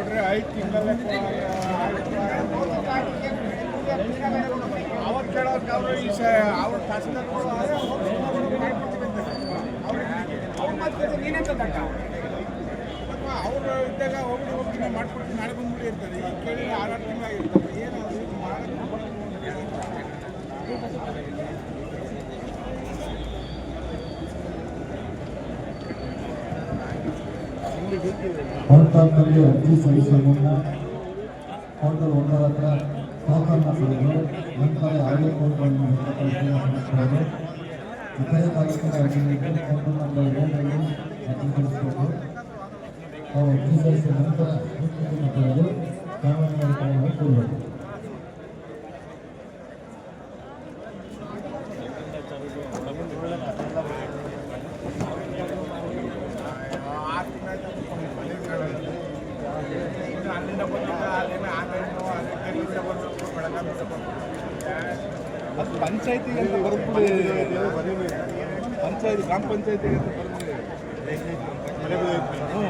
ಬಿಟ್ರೆ ಐದು ತಿಂಗಳಲ್ಲೇ ಅವ್ರು ಕೇಳೋಕೆ ಅವರು ಈ ಸ, ಅವ್ರ ಆದ್ರೆ ಅವ್ರು ಮತ್ತೆ ನೀನೆಂತ ತಕ್ಕ ಅವರು ಇದ್ದಾಗ ಹೋಗಿ ಹೋಗ್ತೀನಿ ಮಾಡ್ಕೊಡ್ತೀನಿ, ನಾಳೆ ಬಂದ್ಬಿಡಿ ಇರ್ತಾರೆ ಈಗ ಕೇಳಿ ಆರಾರು ತಿಂಗಳಾಗಿರ್ತಾರೆ ಏನು ಹೊರತಾಗಿ ಅರ್ಜಿ ಸಲ್ಲಿಸುವ ಮುನ್ನ ಕೌಂಟರ್ ಒಂದರ ಹತ್ರ ಟೋಕನ್ನ ಪಡೆದು ನಂತರ ಯಾವುದೇ ಕೋರ್ಟ್ಗಳನ್ನು ಇತರೆ ತಾಲೂಕಿನ ನಂಬರ್ ಏಳರಲ್ಲಿ ಅರ್ಜಿ ಸಲ್ಲಿಸಿದ ನಂತರ ಪಡೆದು ಅದು ಪಂಚಾಯತಿಗೆ ಅಂತ ಬರ್ಬಿಡಿ ಪಂಚಾಯಿತಿ ಗ್ರಾಮ ಪಂಚಾಯತಿಗೆ ಅಂತ ಬರ್ಬಿಡಿ ಹ್ಞೂ